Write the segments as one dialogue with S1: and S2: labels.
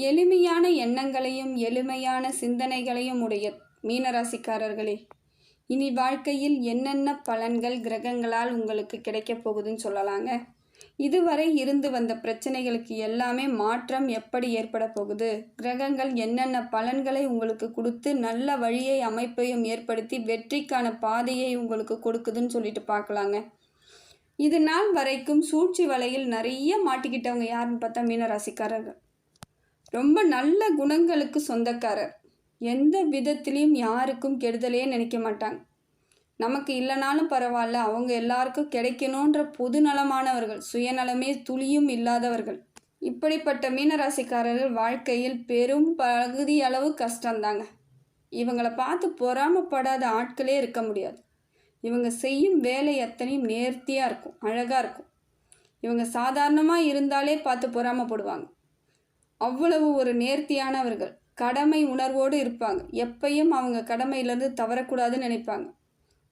S1: எளிமையான எண்ணங்களையும் எளிமையான சிந்தனைகளையும் உடைய மீனராசிக்காரர்களே இனி வாழ்க்கையில் என்னென்ன பலன்கள் கிரகங்களால் உங்களுக்கு கிடைக்கப் போகுதுன்னு சொல்லலாங்க. இதுவரை இருந்து வந்த பிரச்சனைகளுக்கு எல்லாமே மாற்றம் எப்படி ஏற்பட போகுது? கிரகங்கள் என்னென்ன பலன்களை உங்களுக்கு கொடுத்து நல்ல வழியை அமைப்பையும் ஏற்படுத்தி வெற்றிக்கான பாதையை உங்களுக்கு கொடுக்குதுன்னு சொல்லிட்டு பார்க்கலாங்க. இது நாள் வரைக்கும் சூழ்ச்சி வலையில் நிறைய மாட்டிக்கிட்டவங்க யாருன்னு பார்த்தா மீனராசிக்காரர்கள். ரொம்ப நல்ல குணங்களுக்கு சொந்தக்காரர். எந்த விதத்திலையும் யாருக்கும் கெடுதலே நினைக்க மாட்டாங்க. நமக்கு இல்லைனாலும் பரவாயில்ல அவங்க எல்லாருக்கும் கிடைக்கணுன்ற பொதுநலமானவர்கள் சுயநலமே துளியும் இல்லாதவர்கள். இப்படிப்பட்ட மீனராசிக்காரர்கள் வாழ்க்கையில் பெரும் பகுதி அளவு கஷ்டம்தாங்க. இவங்களை பார்த்து பொறாமப்படாத ஆட்களே இருக்க முடியாது. இவங்க செய்யும் வேலை எத்தனையும் நேர்த்தியாக இருக்கும் அழகாக இருக்கும். இவங்க சாதாரணமாக இருந்தாலே பார்த்து பொறாமப்படுவாங்க. அவ்வளவு ஒரு நேர்த்தியானவர்கள். கடமை உணர்வோடு இருப்பாங்க. எப்பையும் அவங்க கடமையிலேருந்து தவறக்கூடாதுன்னு நினைப்பாங்க.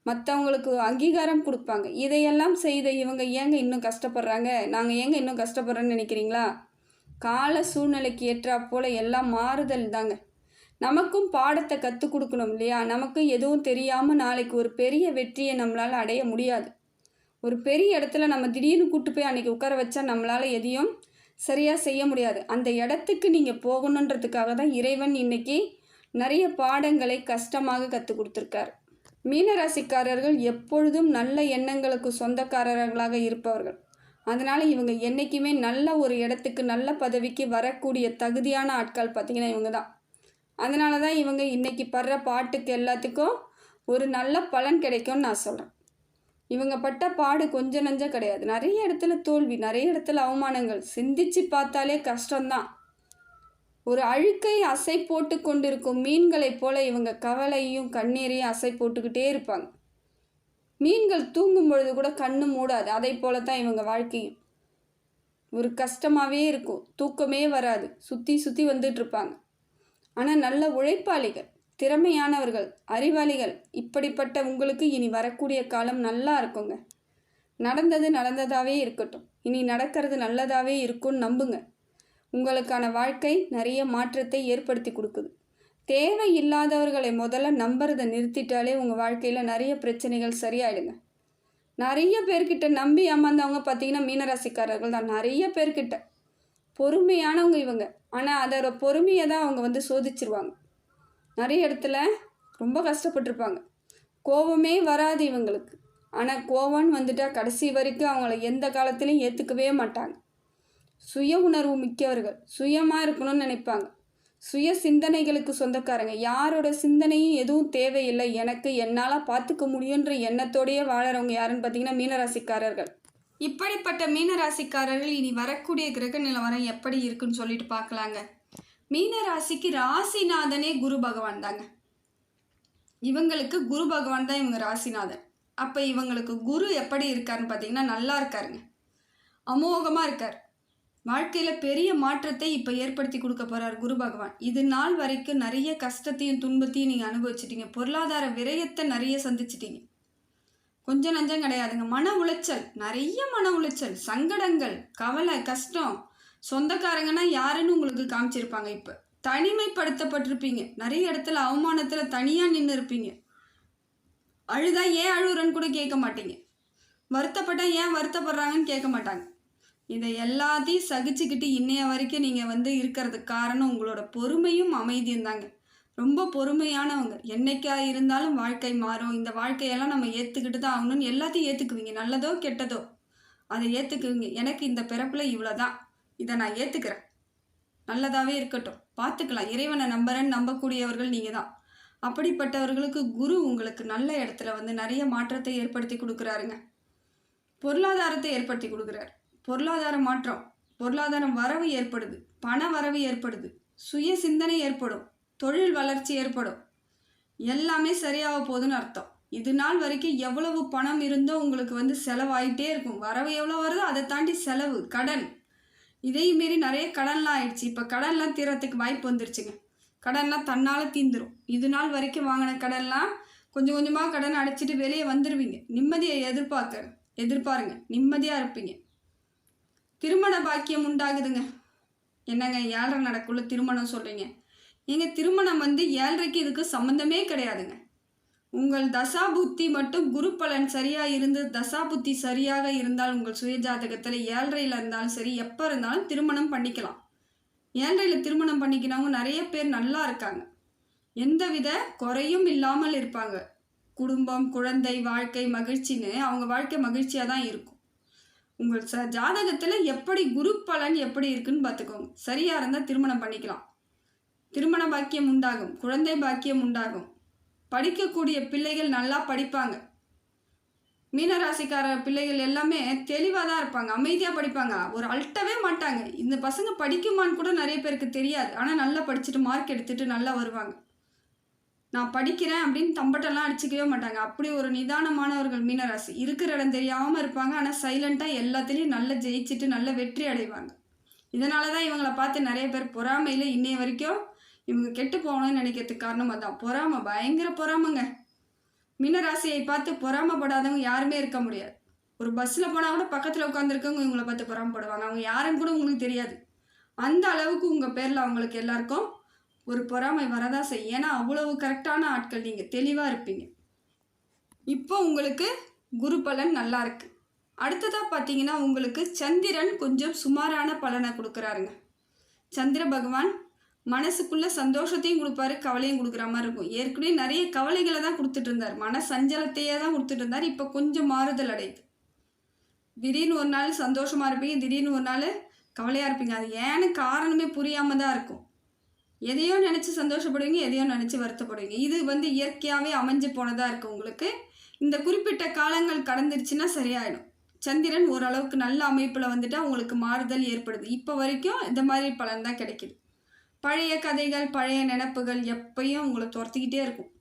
S1: மற்றவங்களுக்கு அங்கீகாரம் கொடுப்பாங்க. இதையெல்லாம் செய்த இவங்க ஏங்க இன்னும் கஷ்டப்படுறாங்க? நாங்கள் ஏங்க இன்னும் கஷ்டப்படுறோன்னு நினைக்கிறீங்களா? கால சூழ்நிலைக்கு ஏற்றா போல் எல்லாம் மாறுதல் தாங்க. நமக்கும் பாடத்தை கற்றுக் கொடுக்கணும் இல்லையா? நமக்கும் எதுவும் தெரியாமல் நாளைக்கு ஒரு பெரிய வெற்றியை நம்மளால் அடைய முடியாது. ஒரு பெரிய இடத்துல நம்ம திடீர்னு கூட்டு போய் அன்றைக்கி உட்கார வச்சா நம்மளால் எதையும் சரியாக செய்ய முடியாது. அந்த இடத்துக்கு நீங்கள் போகணுன்றதுக்காக தான் இறைவன் இன்னைக்கு நிறைய பாடங்களை கஷ்டமாக கற்றுக் கொடுத்துருக்கார். மீனராசிக்காரர்கள் எப்பொழுதும் நல்ல எண்ணங்களுக்கு சொந்தக்காரர்களாக இருப்பவர்கள். அதனால் இவங்க என்றைக்குமே நல்ல ஒரு இடத்துக்கு நல்ல பதவிக்கு வரக்கூடிய தகுதியான ஆட்கள் பார்த்திங்கன்னா இவங்க தான். அதனால தான் இவங்க இன்றைக்கி படுற பாட்டுக்கு எல்லாத்துக்கும் ஒரு நல்ல பலன் கிடைக்கும்னு நான் சொல்கிறேன் இவங்க பட்ட பாடு கொஞ்சம் நஞ்சம் கிடையாது. நிறைய இடத்துல தோல்வி நிறைய இடத்துல அவமானங்கள். சிந்திச்சு பார்த்தாலே கஷ்டம்தான். ஒரு அழுக்கை அசை போட்டு கொண்டிருக்கும் மீன்களைப் போல இவங்க கவலையும் கண்ணீரையும் அசை போட்டுக்கிட்டே இருப்பாங்க. மீன்கள் தூங்கும் பொழுது கூட கண்ணு மூடாது. அதை போல தான் இவங்க வாழ்க்கையும். ஒரு கஷ்டமாகவே இருக்கும். தூக்கமே வராது. சுற்றி சுற்றி வந்துட்டு இருப்பாங்க. ஆனால் நல்ல உழைப்பாளிகள். திறமையானவர்கள் அறிவாளிகள் இப்படிப்பட்ட உங்களுக்கு இனி வரக்கூடிய காலம் நல்லா இருக்குங்க. நடந்தது நடந்ததாகவே இருக்கட்டும். இனி நடக்கிறது நல்லதாகவே இருக்கும்னு நம்புங்க. உங்களுக்கான வாழ்க்கை நிறைய மாற்றத்தை ஏற்படுத்தி கொடுக்குது. தேவை இல்லாதவர்களை முதல்ல நம்புறதை நிறுத்திட்டாலே உங்கள் வாழ்க்கையில் நிறைய பிரச்சனைகள் சரியாயிடுங்க. நிறைய பேர்கிட்ட நம்பி ஏமாந்தவங்க பார்த்தீங்கன்னா மீனராசிக்காரர்கள் தான். நிறைய பேர்கிட்ட. பொறுமையானவங்க இவங்க. ஆனால் அதோட பொறுமையை தான் அவங்க வந்து சோதிச்சிருவாங்க. நிறைய இடத்துல ரொம்ப கஷ்டப்பட்டிருப்பாங்க. கோபமே வராது இவங்களுக்கு. ஆனால் கோபம்னு வந்துட்டால் கடைசி வரைக்கும் அவங்கள எந்த காலத்துலையும் ஏற்றுக்கவே மாட்டாங்க. சுய உணர்வு மிக்கவர்கள் சுயமாக இருக்கணும்னு நினைப்பாங்க. சுய சிந்தனைகளுக்கு சொந்தக்காரங்க. யாரோட சிந்தனையும் எதுவும் தேவையில்லை. எனக்கு என்னால் பார்த்துக்க முடியுன்ற எண்ணத்தோடையே வாழறவங்க யாருன்னு பார்த்தீங்கன்னா மீனராசிக்காரர்கள். இப்படிப்பட்ட மீனராசிக்காரர்கள் இனி வரக்கூடிய கிரக நிலவரம் எப்படி இருக்குன்னு சொல்லிட்டு பார்க்கலாங்க மீனராசிக்கு ராசிநாதனே குரு பகவான் தாங்க. இவங்களுக்கு குரு பகவான் தான் இவங்க ராசிநாதன். அப்போ இவங்களுக்கு குரு எப்படி இருக்காருன்னு பார்த்தீங்கன்னா நல்லா இருக்காருங்க. அமோகமாக இருக்கார். வாழ்க்கையில் பெரிய மாற்றத்தை இப்போ ஏற்படுத்தி கொடுக்க போகிறார் குரு பகவான். இது நாள் வரைக்கும் நிறைய கஷ்டத்தையும் துன்பத்தையும் நீங்கள் அனுபவிச்சிட்டீங்க. பொருளாதார விரயத்தை நிறைய சந்திச்சிட்டீங்க. கொஞ்சம் நஞ்சம் கிடையாதுங்க. மன உளைச்சல் நிறைய மன உளைச்சல் சங்கடங்கள் கவலை கஷ்டம் சொந்தக்காரங்கன்னா யாருன்னு உங்களுக்கு காமிச்சிருப்பாங்க இப்போ. தனிமைப்படுத்தப்பட்டிருப்பீங்க. நிறைய இடத்துல அவமானத்தில் தனியாக நின்று இருப்பீங்க அழுதா ஏன் அழுகுறன்னு கூட கேட்க மாட்டீங்க. வருத்தப்பட்டா ஏன் வருத்தப்படுறாங்கன்னு கேட்க மாட்டாங்க. இதை எல்லாத்தையும் சகிச்சுக்கிட்டு இன்னைய வரைக்கும் நீங்கள் வந்து இருக்கிறதுக்கு காரணம் உங்களோட பொறுமையும் அமைதியும் தாங்க. ரொம்ப பொறுமையானவங்க. என்னைக்கா இருந்தாலும் வாழ்க்கை மாறும். இந்த வாழ்க்கையெல்லாம் நம்ம ஏற்றுக்கிட்டு தான் ஆகணும்னு எல்லாத்தையும் ஏற்றுக்குவீங்க நல்லதோ கெட்டதோ அதை ஏற்றுக்குவீங்க எனக்கு இந்த பிறப்பில் இவ்வளோ தான் இதை நான் ஏற்றுக்கிறேன் நல்லதாகவே இருக்கட்டும். பார்த்துக்கலாம். இறைவனை நம்புறேன்னு நம்பக்கூடியவர்கள் நீங்கள் தான் அப்படிப்பட்டவர்களுக்கு குரு உங்களுக்கு நல்ல இடத்துல வந்து நிறைய மாற்றத்தை ஏற்படுத்தி கொடுக்குறாருங்க. பொருளாதாரத்தை ஏற்படுத்தி கொடுக்குறாரு. பொருளாதார மாற்றம் பொருளாதாரம் வரவு ஏற்படுது. பண வரவு ஏற்படுது. சுய சிந்தனை ஏற்படும். தொழில் வளர்ச்சி ஏற்படும். எல்லாமே சரியாக போகுதுன்னு அர்த்தம். இது நாள் வரைக்கும் எவ்வளவு பணம் இருந்தோ உங்களுக்கு வந்து செலவாயிட்டே இருக்கும். வரவு எவ்வளோ வருதோ அதை தாண்டி செலவு கடன் இதையும் மீறி நிறைய கடன்லாம் ஆயிடுச்சு. இப்போ கடன்லாம் தீரத்துக்கு வாய்ப்பு வந்துருச்சுங்க. கடன்லாம் தன்னால் தீந்துடும் இது நாள் வரைக்கும் வாங்கின கடன்லாம் கொஞ்சம் கொஞ்சமாக கடன் அடைச்சிட்டு வெளியே வந்துடுவீங்க நிம்மதியை எதிர்பார்க்க எதிர்பாருங்க. நிம்மதியாக இருப்பீங்க. திருமண பாக்கியம் உண்டாகுதுங்க. என்னங்க ஏழரை நடக்குள்ள திருமணம் சொல்கிறீங்க எங்கள் திருமணம் வந்து ஏழரைக்கு இதுக்கு சம்மந்தமே கிடையாதுங்க. உங்கள் தசா புத்தி மட்டும் குரு பலன் சரியாக இருந்து தசா புத்தி சரியாக இருந்தால் உங்கள் சுய ஜாதகத்தில் ஏழ்றையில் இருந்தாலும் சரி எப்போ இருந்தாலும் திருமணம் பண்ணிக்கலாம். ஏழ்றையில் திருமணம் பண்ணிக்கிறவங்க நிறைய பேர் நல்லா இருக்காங்க. எந்தவித குறையும் இல்லாமல் இருப்பாங்க. குடும்பம் குழந்தை வாழ்க்கை மகிழ்ச்சின்னு அவங்க வாழ்க்கை மகிழ்ச்சியாக தான் இருக்கும். உங்கள் ச ஜாதகத்தில் எப்படி குரு பலன் எப்படி இருக்குன்னு பார்த்துக்கோங்க. சரியாக இருந்தால் திருமணம் பண்ணிக்கலாம். திருமண பாக்கியம் உண்டாகும். குழந்தை பாக்கியம் உண்டாகும். படிக்கக்கூடிய பிள்ளைகள் நல்லா படிப்பாங்க. மீனராசிக்கார பிள்ளைகள் எல்லாமே தெளிவாக தான் இருப்பாங்க அமைதியாக படிப்பாங்க. ஒரு அல்ட்டவே மாட்டாங்க. இந்த பசங்க படிக்குமான்னு கூட நிறைய பேருக்கு தெரியாது. ஆனால் நல்லா படிச்சுட்டு மார்க் எடுத்துட்டு நல்லா வருவாங்க. நான் படிக்கிறேன் அப்படின்னு தம்பட்டெல்லாம் அடிச்சுக்கவே மாட்டாங்க. அப்படி ஒரு நிதானமானவர்கள் மீனராசி. இருக்கிற இடம் தெரியாமல் இருப்பாங்க. ஆனால் சைலண்ட்டாக எல்லாத்துலேயும் நல்லா ஜெயிச்சுட்டு நல்ல வெற்றி அடைவாங்க. இதனால தான் இவங்களை பார்த்து நிறைய பேர் பொறாமையில் இன்னைய வரைக்கும் இவங்க கெட்டு போகணும்னு நினைக்கிறதுக்கு காரணம் அதான். பொறாமை பயங்கர பொறாமைங்க. மீனராசியை பார்த்து பொறாமப்படாதவங்க யாருமே இருக்க முடியாது. ஒரு பஸ்ஸில் போனால் கூட பக்கத்தில் உட்காந்துருக்கவங்க இவங்களை பார்த்து பொறாமப்படுவாங்க. அவங்க யாருன்னு கூட உங்களுக்கு தெரியாது. அந்த அளவுக்கு உங்கள் பேரில் அவங்களுக்கு எல்லாருக்கும் ஒரு பொறாமை வரதான் செய்யும். ஏன்னா அவ்வளவு கரெக்டான ஆட்கள் நீங்கள் தெளிவாக இருப்பீங்க. இப்போ உங்களுக்கு குரு பலன் நல்லா இருக்கு. அடுத்ததாக பார்த்தீங்கன்னா உங்களுக்கு சந்திரன் கொஞ்சம் சுமாரான பலனை கொடுக்குறாருங்க. சந்திர பகவான் மனசுக்குள்ளே சந்தோஷத்தையும் கொடுப்பாரு கவலையும் கொடுக்குற மாதிரி இருக்கும். ஏற்கனவே நிறைய கவலைகளை தான் கொடுத்துட்டு இருந்தார் மன சஞ்சலத்தையே தான் கொடுத்துட்டு இருந்தார் இப்போ கொஞ்சம் மாறுதல் அடையுது. திடீர்னு ஒரு நாள் சந்தோஷமாக இருப்பீங்க திடீர்னு ஒரு நாள் கவலையாக இருப்பீங்க. அது ஏன்னு காரணமே புரியாமல் தான் இருக்கும். எதையோ நினச்சி சந்தோஷப்படுவீங்க எதையோ நினச்சி வருத்தப்படுவீங்க. இது வந்து இயற்கையாகவே அமைஞ்சு போனதாக இருக்குது உங்களுக்கு. இந்த குறிப்பிட்ட காலங்கள் கடந்துருச்சுன்னா சரியாயிடும். சந்திரன் ஓரளவுக்கு நல்ல அமைப்பில் வந்துட்டு உங்களுக்கு மாறுதல் ஏற்படுது. இப்போ வரைக்கும் இந்த மாதிரி பலன் தான் கிடைக்கிது. பழைய கதைகள் பழைய நினப்புகள் எப்பயும் உங்களை துரத்திக்கிட்டே இருக்கும்.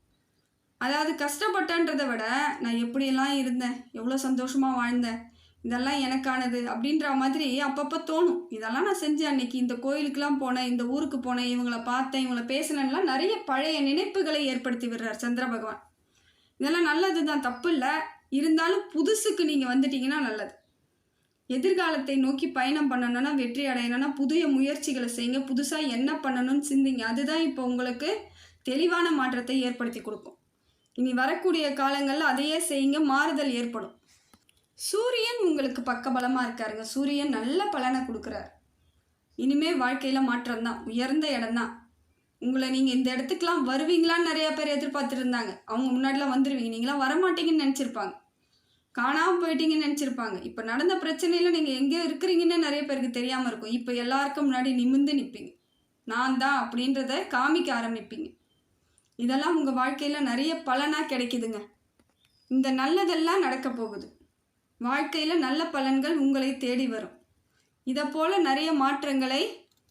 S1: அதாவது கஷ்டப்பட்டன்றதை விட நான் எப்படியெல்லாம் இருந்தேன்? எவ்வளோ சந்தோஷமாக வாழ்ந்தேன்? இதெல்லாம் எனக்கானது அப்படின்ற மாதிரி அப்பப்போ தோணும். இதெல்லாம் நான் செஞ்சேன் அன்னைக்கு. இந்த கோயிலுக்கெலாம் போனேன் இந்த ஊருக்கு போனேன் இவங்கள பார்த்தேன் இவங்கள பேசினேன்லாம் நிறைய பழைய நினைப்புகளை ஏற்படுத்தி விடுறார் சந்திர பகவான். இதெல்லாம் நல்லது தான் தப்பு இல்லை. இருந்தாலும் புதுசுக்கு நீங்கள் வந்துட்டீங்கன்னா நல்லது. எதிர்காலத்தை நோக்கி பயணம் பண்ணணும்னா வெற்றி அடையணும்னா புதிய முயற்சிகளை செய்யுங்க. புதுசாக என்ன பண்ணணும்னு சிந்திங்க. அதுதான் இப்போ உங்களுக்கு தெளிவான மாற்றத்தை ஏற்படுத்தி கொடுக்கும். இனி வரக்கூடிய காலங்களில் அதையே செய்யுங்க. மாறுதல் ஏற்படும். சூரியன் உங்களுக்கு பக்கபலமாக இருக்காருங்க. சூரியன் நல்ல பலனை கொடுக்குறார். இனிமே வாழ்க்கையில் மாற்றம் தான். உயர்ந்த இடம் தான். உங்களை நீங்கள் இந்த இடத்துக்குலாம் வருவீங்களான்னு நிறையா பேர் எதிர்பார்த்துருந்தாங்க. அவங்க முன்னாடிலாம் வந்துடுவீங்க நீங்களாம் வரமாட்டீங்கன்னு நினச்சிருப்பாங்க. காணாமல் போயிட்டீங்கன்னு நினச்சிருப்பாங்க. இப்போ நடந்த பிரச்சனையில் நீங்கள் எங்கே இருக்கிறீங்கன்னு நிறைய பேருக்கு தெரியாமல் இருக்கும். இப்போ எல்லாருக்கும் முன்னாடி நிமிந்து நிற்பீங்க நான் தான் அப்படின்றத காமிக்க ஆரம்பிப்பீங்க. இதெல்லாம் உங்கள் வாழ்க்கையில் நிறைய பலனாக கிடைக்குதுங்க. இந்த நல்லதெல்லாம் நடக்க போகுது. வாழ்க்கையில் நல்ல பலன்கள் உங்களை தேடி வரும். இதை போல் நிறைய மாற்றங்களை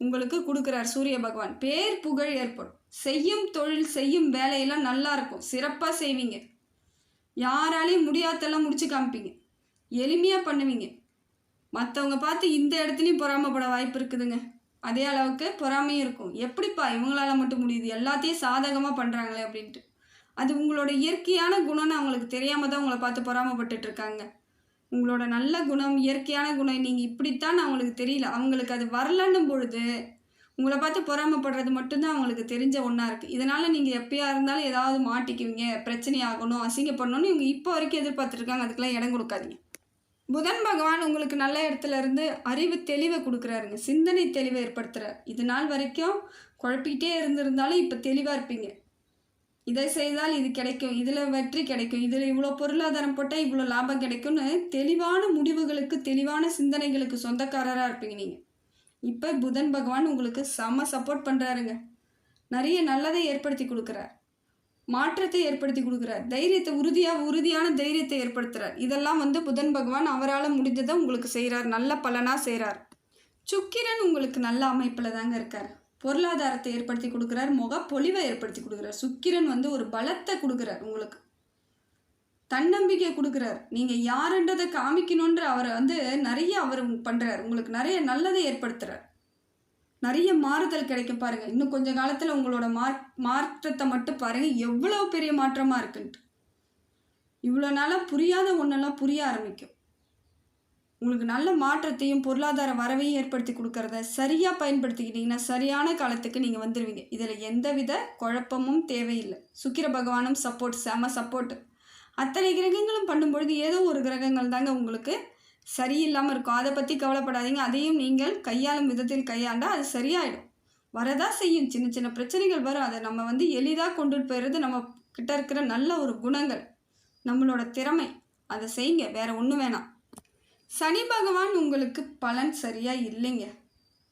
S1: உங்களுக்கு கொடுக்குறார் சூரிய பகவான். பேர் புகழ் ஏற்படும். செய்யும் தொழில் செய்யும் வேலையெல்லாம் நல்லா இருக்கும். சிறப்பாக செய்வீங்க. யாராலையும் முடியாதெல்லாம் முடிச்சு காமிப்பீங்க. எளிமையாக பண்ணுவீங்க. மற்றவங்க பார்த்து இந்த இடத்துலையும் பொறாமப்பட வாய்ப்பு இருக்குதுங்க. அதே அளவுக்கு பொறாமையும் இருக்கும். எப்படிப்பா இவங்களால மட்டும் முடியுது? எல்லாத்தையும் சாதகமாக பண்ணுறாங்களே அப்படின்ட்டு. அது உங்களோட இயற்கையான குணம்னு அவங்களுக்கு தெரியாமல் தான் உங்களை பார்த்து பொறாமப்பட்டுட்டு இருக்காங்க. உங்களோட நல்ல குணம் இயற்கையான குணம் நீங்கள் இப்படித்தான் அவங்களுக்கு தெரியல. அவங்களுக்கு அது வரலன்னும் பொழுது உங்களை பார்த்து பொறாமப்படுறது மட்டும்தான் அவங்களுக்கு தெரிஞ்ச ஒன்றா இருக்குது இதனால் நீங்கள் எப்பயா இருந்தாலும் ஏதாவது மாட்டிக்குவீங்க பிரச்சனை ஆகணும் அசிங்கப்படணும்னு இவங்க இப்போ வரைக்கும் எதிர்பார்த்துருக்காங்க அதுக்கெல்லாம் இடம் கொடுக்காதீங்க. புதன் பகவான் உங்களுக்கு நல்ல இடத்துல இருந்து அறிவு தெளிவை கொடுக்குறாருங்க. சிந்தனை தெளிவை ஏற்படுத்துகிறார் இது நாள் வரைக்கும் குழப்பிக்கிட்டே இருந்திருந்தாலும் இப்போ தெளிவாக இருப்பீங்க. இதை செய்தால் இது கிடைக்கும் இதில் வெற்றி கிடைக்கும் இதில் இவ்வளோ பொருளாதாரம் போட்டால் இவ்வளோ லாபம் கிடைக்கும்னு தெளிவான முடிவுகளுக்கு தெளிவான சிந்தனைகளுக்கு சொந்தக்காரராக இருப்பீங்க நீங்கள் இப்போ புதன் பகவான் உங்களுக்கு செம்ம சப்போர்ட் பண்ணுறாருங்க நிறைய நல்லதை ஏற்படுத்தி கொடுக்குறார். மாற்றத்தை ஏற்படுத்தி கொடுக்குறார். தைரியத்தை உறுதியாக உறுதியான தைரியத்தை ஏற்படுத்துகிறார் இதெல்லாம் வந்து புதன் பகவான் அவரால் முடிஞ்சதை உங்களுக்கு செய்கிறார் நல்ல பலனாக செய்கிறார் சுக்கிரன் உங்களுக்கு நல்ல அமைப்பில் தாங்க இருக்கார். பொருளாதாரத்தை ஏற்படுத்தி கொடுக்குறார். முகப்பொலிவை ஏற்படுத்தி கொடுக்குறார். சுக்கிரன் வந்து ஒரு பலத்தை கொடுக்குறார் உங்களுக்கு. தன்னம்பிக்கை கொடுக்குறார். நீங்கள் யாருன்றதை காமிக்கணுன்ற அவரை வந்து நிறைய அவர் பண்ணுறார் உங்களுக்கு நிறைய நல்லதை ஏற்படுத்துகிறார் நிறைய மாறுதல் கிடைக்கும் பாருங்க. இன்னும் கொஞ்ச காலத்தில் உங்களோட மாற் மாற்றத்தை மட்டும் பாருங்க. எவ்வளோ பெரிய மாற்றமாக இருக்குன்ட்டு. இவ்வளோ நாளாக புரியாத ஒன்றெல்லாம் புரிய ஆரம்பிக்கும். உங்களுக்கு நல்ல மாற்றத்தையும் பொருளாதார வரவையும் ஏற்படுத்தி கொடுக்கறத சரியாக பயன்படுத்திக்கிட்டிங்கன்னா சரியான காலத்துக்கு நீங்கள் வந்துடுவீங்க இதில் எந்தவித குழப்பமும் தேவையில்லை. சுக்கிர பகவானும் சப்போர்ட் செம சப்போர்ட்டு அத்தனை கிரகங்களும் பண்ணும்பொழுது ஏதோ ஒரு கிரகங்கள் தாங்க உங்களுக்கு சரியில்லாமல் இருக்கும். அதை பற்றி கவலைப்படாதீங்க. அதையும் நீங்கள் கையாளும் விதத்தில் கையாண்டால் அது சரியாயிடும். வரதா செய்யும். சின்ன சின்ன பிரச்சனைகள் வரும். அதை நம்ம வந்து எளிதாக கொண்டுட்டு போயிடுறது நம்ம கிட்ட இருக்கிற நல்ல ஒரு குணங்கள். நம்மளோட திறமை. அதை செய்யுங்க. வேற ஒன்றும் வேணாம். சனி பகவான் உங்களுக்கு பலன் சரியாக இல்லைங்க.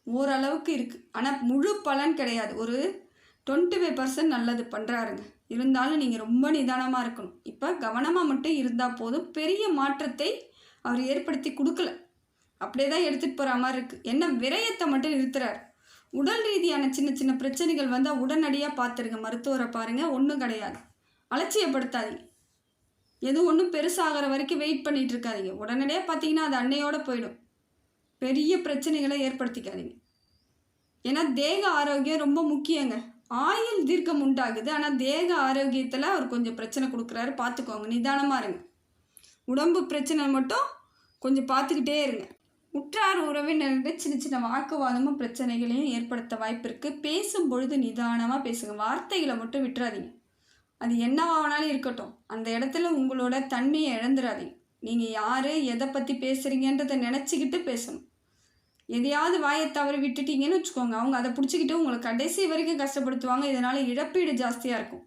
S1: ஓரளவுக்கு இருக்குது ஆனால் முழு பலன் கிடையாது. ஒரு டுவெண்ட்டி ஃபைவ் பர்சன்ட் நல்லது பண்ணுறாருங்க இருந்தாலும் நீங்கள் ரொம்ப நிதானமாக இருக்கணும். இப்போ கவனமாக மட்டும் இருந்தால் போதும். பெரிய மாற்றத்தை அவர் ஏற்படுத்தி கொடுக்கல. அப்படியே தான் எடுத்துகிட்டு போகிற மாதிரி இருக்குது என்ன விரயத்தை மட்டும் நிறுத்துறாரு. உடல் ரீதியான சின்ன சின்ன பிரச்சனைகள் வந்தால் உடனடியாக பார்த்துருங்க மருத்துவரை பாருங்கள் ஒன்றும் கிடையாது. அலட்சியப்படுத்தாதீங்க. எதுவும் ஒன்றும் பெருசாகிற வரைக்கும் வெயிட் பண்ணிகிட்டு இருக்காதீங்க. உடனடியாக பார்த்தீங்கன்னா அது அன்னையோடு போயிடும். பெரிய பிரச்சனைகளை ஏற்படுத்திக்காதீங்க. ஏன்னா தேக ஆரோக்கியம் ரொம்ப முக்கியங்க. ஆயுள் தீர்க்கம் உண்டாகுது. ஆனால் தேக ஆரோக்கியத்தில் அவர் கொஞ்சம் பிரச்சனை கொடுக்குறாரு. பார்த்துக்கோங்க நிதானமாக இருங்க. உடம்பு பிரச்சனை மட்டும் கொஞ்சம் பார்த்துக்கிட்டே இருங்க. உற்றார் உறவினர்கிட்ட சின்ன சின்ன வாக்குவாதமும் பிரச்சனைகளையும் ஏற்படுத்த வாய்ப்பு இருக்குது பேசும் பொழுது நிதானமாக பேசுங்க. வார்த்தைகளை மட்டும் விட்டுறாதீங்க. அது என்னவானாலும் இருக்கட்டும். அந்த இடத்துல உங்களோட தன்மையை இழந்துடாதீங்க நீங்கள் யார் எதை பற்றி பேசுகிறீங்கன்றதை நினச்சிக்கிட்டு பேசணும். எதையாவது வாயை தவறி விட்டுட்டீங்கன்னு வச்சுக்கோங்க. அவங்க அதை பிடிச்சிக்கிட்டு உங்களை கடைசி வரைக்கும் கஷ்டப்படுத்துவாங்க. இதனால் இழப்பீடு ஜாஸ்தியாக இருக்கும்.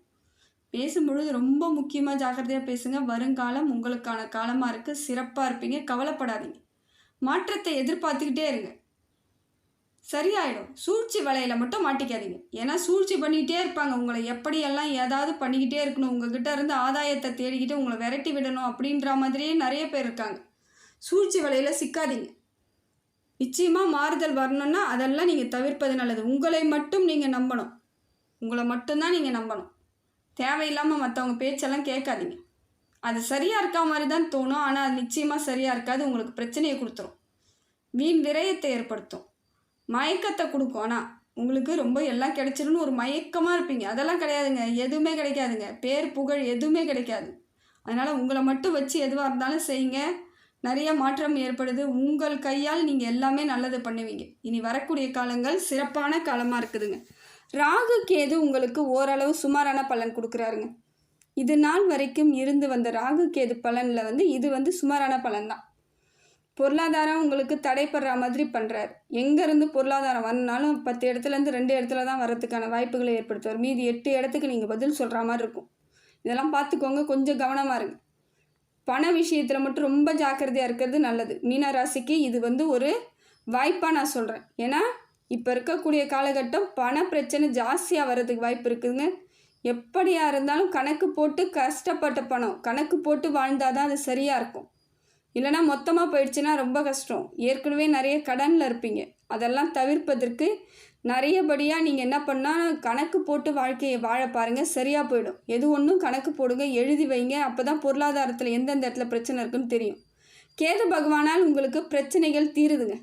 S1: பேசும்பொழுது ரொம்ப முக்கியமாக ஜாக்கிரதையாக பேசுங்க. வருங்காலம் உங்களுக்கான காலமாக இருக்குது சிறப்பாக இருப்பீங்க. கவலைப்படாதீங்க. மாற்றத்தை எதிர்பார்த்துக்கிட்டே இருங்க. சரியாயிடும். சூழ்ச்சி வலையில் மட்டும் மாட்டிக்காதீங்க. ஏன்னா சூழ்ச்சி பண்ணிக்கிட்டே இருப்பாங்க. உங்களை எப்படியெல்லாம் ஏதாவது பண்ணிக்கிட்டே இருக்கணும். உங்ககிட்ட இருந்து ஆதாயத்தை தேடிக்கிட்டு உங்களை விரட்டி விடணும் அப்படின்ற மாதிரியே நிறைய பேர் இருக்காங்க. சூழ்ச்சி வலையில் சிக்காதீங்க. நிச்சயமாக மாறுதல் வரணும்னா அதெல்லாம் நீங்கள் தவிர்ப்பது நல்லது. உங்களை மட்டும் நீங்கள் நம்பணும். உங்களை மட்டும்தான் நீங்கள் நம்பணும். தேவையில்லாமல் மற்றவங்க பேச்செல்லாம் கேட்காதீங்க. அது சரியாக இருக்கா மாதிரி தான் தோணும். ஆனால் அது நிச்சயமாக சரியாக இருக்காது. உங்களுக்கு பிரச்சனையை கொடுத்துரும். வீண் விரயத்தை ஏற்படுத்தும். மயக்கத்தை கொடுக்கும். ஆனால் உங்களுக்கு ரொம்ப எல்லாம் கிடைச்சிருன்னு ஒரு மயக்கமாக இருப்பீங்க. அதெல்லாம் கிடையாதுங்க. எதுவுமே கிடைக்காதுங்க. பேர் புகழ் எதுவுமே கிடைக்காது. அதனால் உங்களை மட்டும் வச்சு எதுவாக இருந்தாலும் செய்யுங்க. நிறைய மாற்றம் ஏற்படுது. உங்கள் கையால் நீங்கள் எல்லாமே நல்லது பண்ணுவீங்க. இனி வரக்கூடிய காலங்கள் சிறப்பான காலமாக இருக்குதுங்க. ராகு கேது உங்களுக்கு ஓரளவு சுமாரான பலன் கொடுக்குறாருங்க. இது நாள் வரைக்கும் இருந்து வந்த ராகு கேது பலனில் வந்து இது வந்து சுமாரான பலன் தான் பொருளாதாரம் உங்களுக்கு தடைப்படுற மாதிரி பண்ணுறாரு எங்கேருந்து பொருளாதாரம் வரனாலும் பத்து இடத்துலேருந்து ரெண்டு இடத்துல தான் வரதுக்கான வாய்ப்புகளை ஏற்படுத்துவார். மீதி எட்டு இடத்துக்கு நீங்கள் பதில் சொல்கிற மாதிரி இருக்கும். இதெல்லாம் பார்த்துக்கோங்க. கொஞ்சம் கவனமாக இருங்க. பண விஷயத்தில் மட்டும் ரொம்ப ஜாக்கிரதையாக இருக்கிறது நல்லது. மீனராசிக்கு இது வந்து ஒரு வாய்ப்பாக நான் சொல்கிறேன் ஏன்னா இப்போ இருக்கக்கூடிய காலகட்டம் பண பிரச்சனை ஜாஸ்தியாக வர்றதுக்கு வாய்ப்பு இருக்குதுங்க. எப்படியா இருந்தாலும் கணக்கு போட்டு கஷ்டப்பட்ட பணம் கணக்கு போட்டு வாழ்ந்தால் தான் அது சரியாக இருக்கும். இல்லைனா மொத்தமாக போயிடுச்சுன்னா ரொம்ப கஷ்டம். ஏற்கனவே நிறைய கடனில் இருப்பீங்க. அதெல்லாம் தவிர்ப்பதற்கு நிறையபடியாக நீங்கள் என்ன பண்ணால் கணக்கு போட்டு வாழ்க்கையை வாழ பாருங்கள் சரியாக போயிடும். எது ஒன்றும் கணக்கு போடுங்க எழுதி வைங்க அப்போ தான் பொருளாதாரத்தில் எந்தெந்த இடத்துல பிரச்சனை இருக்குன்னு தெரியும். கேது பகவானால் உங்களுக்கு பிரச்சனைகள் தீருதுங்க.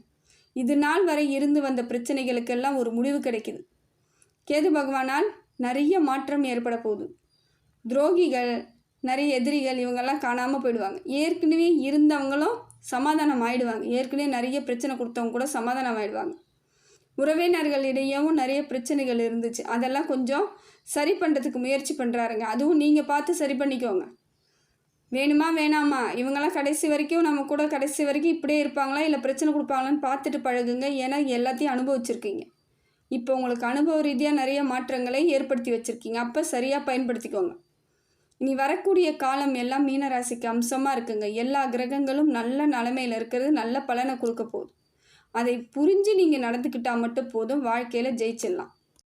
S1: இது நாள் வரை இருந்து வந்த பிரச்சனைகளுக்கெல்லாம் ஒரு முடிவு கிடைக்குது. கேது பகவானால் நிறைய மாற்றம் ஏற்பட போகுது. துரோகிகள் நிறைய எதிரிகள் இவங்கெல்லாம் காணாமல் போயிடுவாங்க. ஏற்கனவே இருந்தவங்களும் சமாதானம் ஆயிடுவாங்க. ஏற்கனவே நிறைய பிரச்சனை கொடுத்தவங்க கூட சமாதானம் ஆயிடுவாங்க. உறவினர்களிடையவும் நிறைய பிரச்சனைகள் இருந்துச்சு. அதெல்லாம் கொஞ்சம் சரி பண்ணுறதுக்கு முயற்சி பண்ணுறாருங்க அதுவும் நீங்கள் பார்த்து சரி பண்ணிக்கோங்க. வேணுமா வேணாமா? இவங்கெல்லாம் கடைசி வரைக்கும் நம்ம கூட கடைசி வரைக்கும் இப்படியே இருப்பாங்களா? இல்லை பிரச்சனை கொடுப்பாங்களான்னு பார்த்துட்டு பழகுங்க. ஏன்னா எல்லாத்தையும் அனுபவிச்சிருக்கீங்க. இப்போ உங்களுக்கு அனுபவ ரீதியாக நிறைய மாற்றங்களை ஏற்படுத்தி வச்சுருக்கீங்க. அப்போ சரியாக பயன்படுத்திக்கோங்க. இனி வரக்கூடிய காலம் எல்லாம் மீனராசிக்கு அம்சமாக இருக்குங்க. எல்லா கிரகங்களும் நல்ல நிலமையில் இருக்கிறது. நல்ல பலனை கொடுக்க போகுது. அதை புரிஞ்சு நீங்கள் நடந்துக்கிட்டால் மட்டும் போதும் வாழ்க்கையில் ஜெயிச்சிடலாம்.